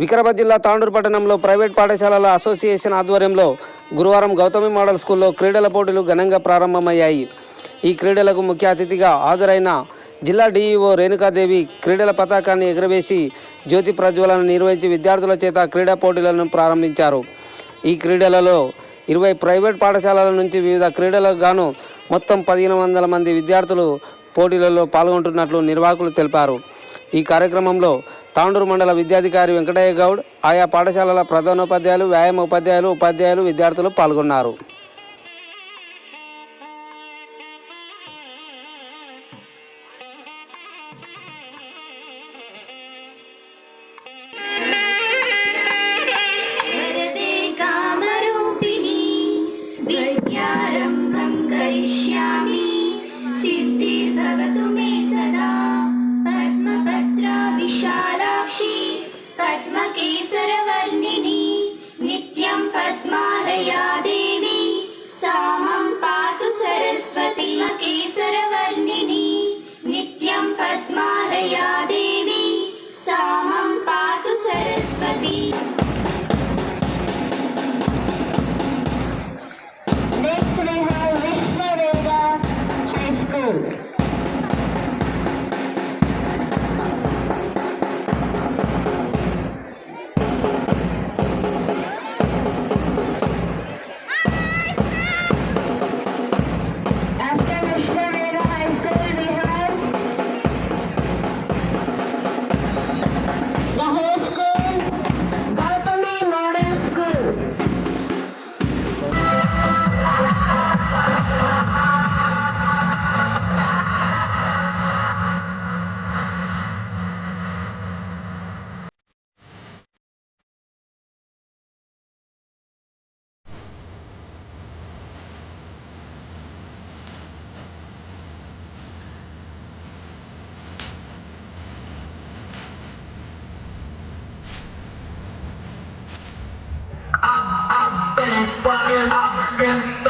వికారాబాద్ జిల్లా తాండూరు పట్టణంలో ప్రైవేట్ పాఠశాలల అసోసియేషన్ ఆధ్వర్యంలో గురువారం గౌతమి మోడల్ స్కూల్లో క్రీడల పోటీలు ఘనంగా ప్రారంభమయ్యాయి. ఈ క్రీడలకు ముఖ్య అతిథిగా హాజరైన జిల్లా డీఈఓ రేణుకాదేవి క్రీడల పతాకాన్ని ఎగురవేసి జ్యోతి ప్రజ్వలను నిర్వహించి విద్యార్థుల చేత క్రీడా పోటీలను ప్రారంభించారు. ఈ క్రీడలలో ఇరవై ప్రైవేట్ పాఠశాలల నుంచి వివిధ క్రీడలకు గాను మొత్తం పదిహేను వందల మంది విద్యార్థులు పోటీలలో పాల్గొంటున్నట్లు నిర్వాహకులు తెలిపారు. ఈ కార్యక్రమంలో తాండూరు మండల విద్యాధికారి వెంకటయ్య గౌడ్ ఆయా పాఠశాలల ప్రధానోపాధ్యాయులు వ్యాయామ ఉపాధ్యాయులు ఉపాధ్యాయులు విద్యార్థులు పాల్గొన్నారు. Bye. what I've been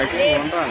Hey, come on.